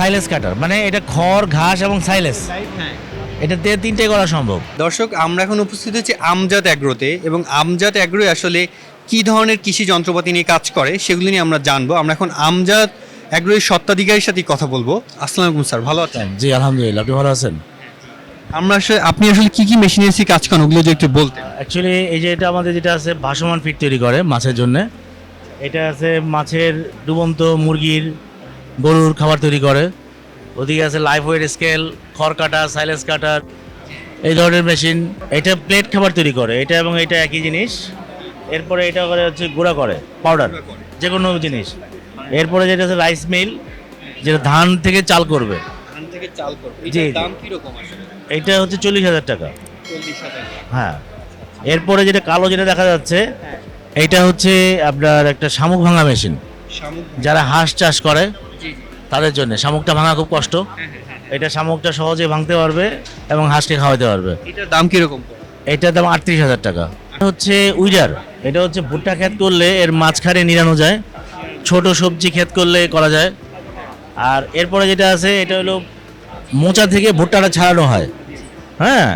সাইলেস কাটার মানে এটা খড় ঘাস এবং সাইলেস এটাতে তিনটে করা সম্ভব। দর্শক আমরা এখন উপস্থিত হচ্ছি আমজাদ অ্যাগ্রোতে এবং আমজাদ অ্যাগ্রো আসলে কি ধরনের কৃষি যন্ত্রপাতি নিয়ে কাজ করে সেগুলো নিয়ে আমরা জানব। আমরা এখন আমজাদ অ্যাগ্রোয়ের সত্ত্বাধিকারীর সাথে কথা বলব। আসসালামু আলাইকুম স্যার ভালো আছেন? জি আলহামদুলিল্লাহ আপনি ভালো আছেন? আমরা আসলে আপনি আসলে কি কি মেশিনারিজ কাজ করেন? ওগুলো যে একটু বলতেন। অ্যাকচুয়ালি এই যে এটা আমাদের যেটা আছে ভাসমান ফিট তৈরি করে মাছের জন্য। এটা আছে মাছের ডুবন্ত মুরগির গরুর খাবার তৈরি করে। ওদিকে আছে লাইফ ওয়েট স্কেল খড় কাটা সাইলেন্স কাটার এই ধরনের মেশিন এটা প্লেট খাবার তৈরি করে। এটা এবং এটা একই জিনিস। এরপরে এটা করে হচ্ছে গুঁড়া করে পাউডার যে কোনো জিনিস। এরপরে যেটা আছে রাইস মিল যেটা ধান থেকে চাল করবে। এটা হচ্ছে চল্লিশ হাজার টাকা। হ্যাঁ। এরপরে যেটা কালো যেটা দেখা যাচ্ছে এটা হচ্ছে আপনার একটা শামুক ভাঙা মেশিন যারা হাঁস চাষ করে তাদের জন্য। শামুকটা ভাঙা খুব কষ্ট। এটা শামুকটা সহজে ভাঙতে পারবে এবং হাঁসকে খাওয়াতে পারবে। এটার দাম কি রকম এটার দাম আটত্রিশ হাজার টাকা। এটা হচ্ছে উইডার। এটা হচ্ছে ভুট্টা ক্ষেত করলে এর মাঝখানে নিরানো যায়। ছোট সবজি ক্ষেত করলে করা যায়। আর এরপরে যেটা আছে এটা হলো মোচা থেকে ভুট্টাটা ছাড়ানো হয়। হ্যাঁ?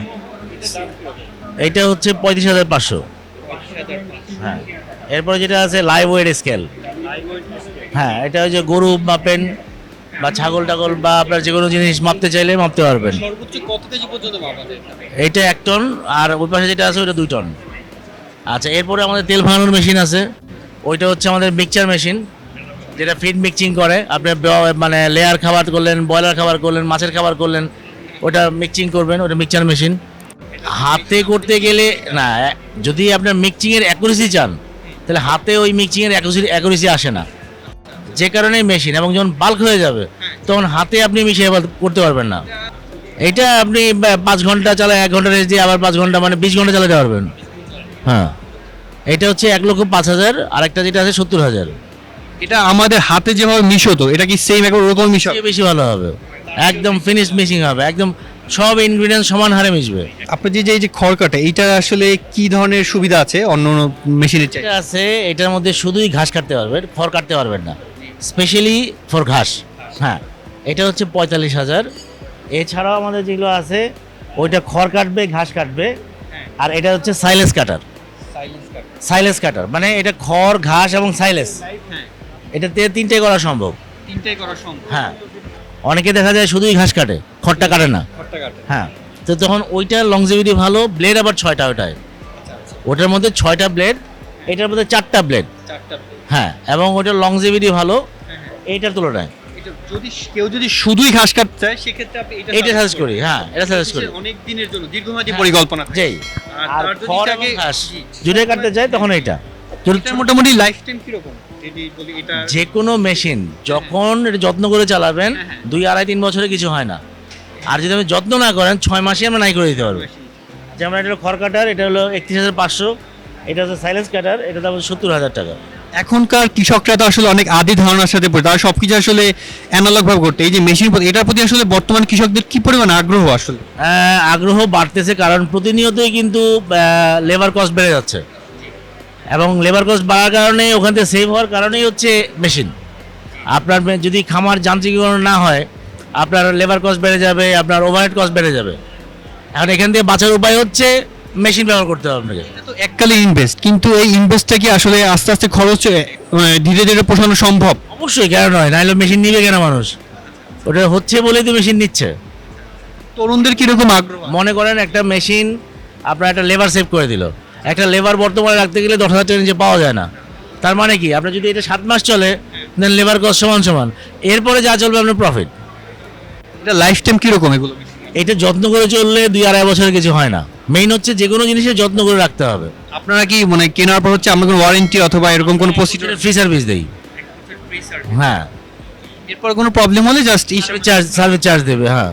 এটা হচ্ছে পঁয়ত্রিশ হাজার পাঁচশো। হ্যাঁ। এরপরে যেটা আছে লাইভ ওয়েট স্কেল। হ্যাঁ এটা হচ্ছে গরু মাপেন বা ছাগল টাগল বা আপনার যে কোনো জিনিস মাপতে চাইলে মাপতে পারবেন। সর্বোচ্চ কত কেজি পর্যন্ত মাপা যায় এটা এক টন আর ওই পাশে যেটা আছে ওটা দুই টন। আচ্ছা এরপরে আমাদের তেল ভাঙানোর মেশিন আছে। ওইটা হচ্ছে আমাদের মিক্সচার মেশিন যেটা ফিড মিক্সিং করে। আপনি মানে লেয়ার খাবার করলেন ব্রয়লার খাবার করলেন মাছের খাবার করলেন ওটা মিক্সিং করবেন ওটা মিক্সচার মেশিন হাতে করতে গেলে না যদি আপনার মিক্সিংয়ের অ্যাকুরেসি চান তাহলে হাতে ওই মিক্সিংয়ের অ্যাকুরেসি অ্যাকুরেসি আসে না। যে কারণে মেশিন এবং যখন বাল্ক হয়ে যাবে তখন হাতে আপনি মিশিয়ে করতে পারবেন না। এটা আপনি পাঁচ ঘণ্টা চালায় এক ঘণ্টা রেস্ট দিয়ে আবার পাঁচ ঘণ্টা মানে বিশ ঘণ্টা চালাতে পারবেন। হ্যাঁ। এটা হচ্ছে এক লক্ষ পাঁচ হাজার আর একটা যেটা আছে সত্তর হাজার। এটা আমাদের হাতে যেভাবে মিশতো এটা কি সেম একবার ওরকম মিশো বেশি ভালো হবে। একদম ফিনিশ মিশিং হবে একদম সব ইনগ্রিডিয়েন্ট সমান হারে মিশবে। আপনি যে যে এই যে খড় কাটা এটা আসলে কি ধরনের সুবিধা আছে অন্য অন্য মেশিনের চাই আছে এটার মধ্যে শুধুই ঘাস কাটতে পারবেন খড় কাটতে পারবেন না। স্পেশালি ফর ঘাস। হ্যাঁ এটা হচ্ছে পঁয়তাল্লিশ হাজার। এছাড়াও আমাদের যেগুলো আছে ওইটা খড় কাটবে ঘাস কাটবে। আর এটা হচ্ছে সাইলেস কাটার সাইলেস কাটার মানে এটা খড় ঘাস এবং সাইলেস এটাতে তিনটে করা সম্ভব। তিনটাই করা সম্ভব। হ্যাঁ অনেকে দেখা যায় শুধুই ঘাস কাটে খড়টা কাটে না। খড়টা কাটা। হ্যাঁ তো তখন ওইটার লংজিভিটি ভালো ব্লেড আবার ছয়টা ওটায়। ওটার মধ্যে ছয়টা ব্লেড এটার মধ্যে চারটা ব্লেড হ্যাঁ এবং ওটার লংজিভিটি ভালো এইটার তুলনায়। যদি কেউ যদি শুধুই ঘাস কাটতে চায় সেক্ষেত্রে আপনি এটা সাজেস্ট করি হ্যাঁ এটা সাজেস্ট করি। অনেক দিনের জন্য দীর্ঘমেয়াদী হ্যাঁ। পরিকল্পনা। যেই। আর আর যদি খড় এবং ঘাস। জুড়ে কাটতে চাই তখন এটা মোটামুটি লাইফ টাইম কীরকম যে কোনো মেশিন যখন এটা যত্ন করে চালাবেন হ্যাঁ, হ্যাঁ। দুই আড়াই তিন বছরে কিছু হয় না। আর যদি আপনি যত্ন না করেন ছয় মাসে আমরা নাই করে দিতে পারব। যেমন এটা হলো খড় কাটার এটা হলো একত্রিশ হাজার পাঁচশো এটা হচ্ছে সাইলেন্স কাটার এটা দাম সত্তর হাজার টাকা। এখনকার কৃষকরা তো আসলে অনেক আদি ধারণার সাথে পড়ে, তারা সবকিছু আসলে অ্যানালগ ভাবে করতে। এই যে মেশিন এটার প্রতি আসলে বর্তমান কৃষকদের কি পরিমাণ আগ্রহ আসলে? আগ্রহ বাড়তেছে কারণ প্রতিনিয়তই কিন্তু লেবার কস্ট বেড়ে যাচ্ছে। এবং লেবার কস্ট বাড়ার কারণে ওখান থেকে সেভ হওয়ার কারণেই হচ্ছে মেশিন আপনার যদি খামার যান্ত্রিকীকরণ না হয়, আপনার লেবার কস্ট বেড়ে যাবে, আপনার ওভারহেড কস্ট বেড়ে যাবে। এখন এখান থেকে বাঁচার উপায় হচ্ছে মেশিন ব্যবহার করতে হবে আপনাকে। এটা তো এককালে ইনভেস্ট কিন্তু এই ইনভেস্টটা কি আসলে আস্তে আস্তে খরচ আহ, ধীরে ধীরে পোষানো সম্ভব? অবশ্যই কেন নয়? নাহলে মেশিন নিবে কেন মানুষ? ওটা হচ্ছে বলেই তো মেশিন নিচ্ছে। তরুণদের কীরকম আগ্রহ? মনে করেন একটা মেশিন আপনার একটা লেবার সেভ করে দিল। একটা লেবার বর্তমানে রাখতে গেলে দশ হাজার টাকা নিচে পাওয়া যায় না। তার মানে কি? আপনার যদি এটা সাত মাস চলে দেন লেবার কস্ট সমান সমান। এরপরে যা চলবে আপনার প্রফিট এটা লাইফ টাইম কীরকম এগুলো? এটা যত্ন করে চললে দুই আড়াই বছরের কিছু হয় না। মেইন হচ্ছে যে কোনো জিনিসের যত্ন করে রাখতে হবে। আপনারা কি মানে কেনার পর হচ্ছে আমরা কোনো ওয়ারেন্টি অথবা এরকম কোনো প্রসিডিউর ফ্রি সার্ভিস দেই। হ্যাঁ। এরপর কোনো প্রবলেম হলে জাস্ট চার্জ সার্ভিস চার্জ দেবে হ্যাঁ।